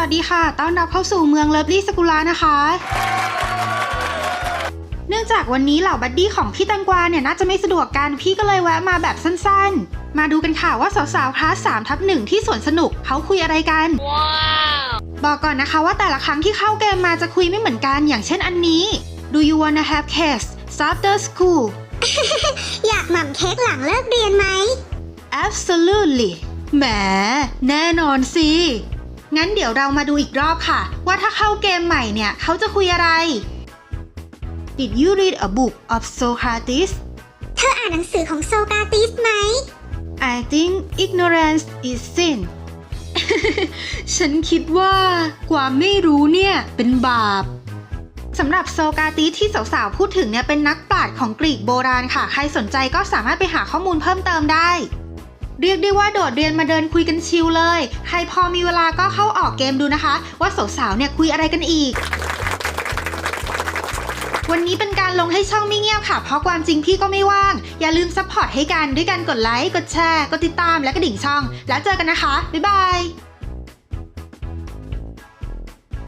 วัสดีค่ะ ต้อนรับเข้าสู่เมืองเลิฟลี่สกุลานะคะ เนื่องจากวันนี้เหล่าบัดดี้ของพี่แตังกวาเนี่ยน่าจะไม่สะดวกกัน พี่ก็เลยแวะมาแบบสั้นๆ มาดูกันค่ะว่าสาวๆคลาส3ทับหนึ่งที่สวนสนุกเขาคุยอะไรกันบอกก่อนนะคะว่าแต่ละครั้งที่เข้าเกมมาจะคุยไม่เหมือนกัน อย่างเช่นอันนี้ Do you wanna have cake after school อยากหม่ำเค้กหลังเลิกเรียนไหม Absolutely แหมแน่นอนสิ งั้นเดี๋ยวเรามาดูอีกรอบค่ะ ว่าถ้าเข้าเกมใหม่เนี่ย เขาจะคุยอะไร Did you read a book of Socrates เธออ่านหนังสือของโซกราติสไหม I think ignorance is sin ฉันคิดว่าความไม่รู้เนี่ยเป็นบาปสำหรับโซกราติสที่สาวๆ พูดถึงเนี่ยเป็นนักปราชญ์ของกรีกโบราณค่ะ ใครสนใจก็สามารถไปหาข้อมูลเพิ่มเติมได้ เรียกได้ว่าโดดเรียนมาเดินคุยกันชิลเลย ใครพอมีเวลาก็เข้าออกเกมดูนะคะ ว่าสาวๆเนี่ยคุยอะไรกันอีก วันนี้เป็นการลงให้ช่องไม่เงียบค่ะ เพราะความจริงพี่ก็ไม่ว่าง อย่าลืมซัพพอร์ตให้กันด้วยการกดไลค์ กดแชร์ กดติดตามและกระดิ่งช่อง แล้วเจอกันนะคะ บ๊ายบาย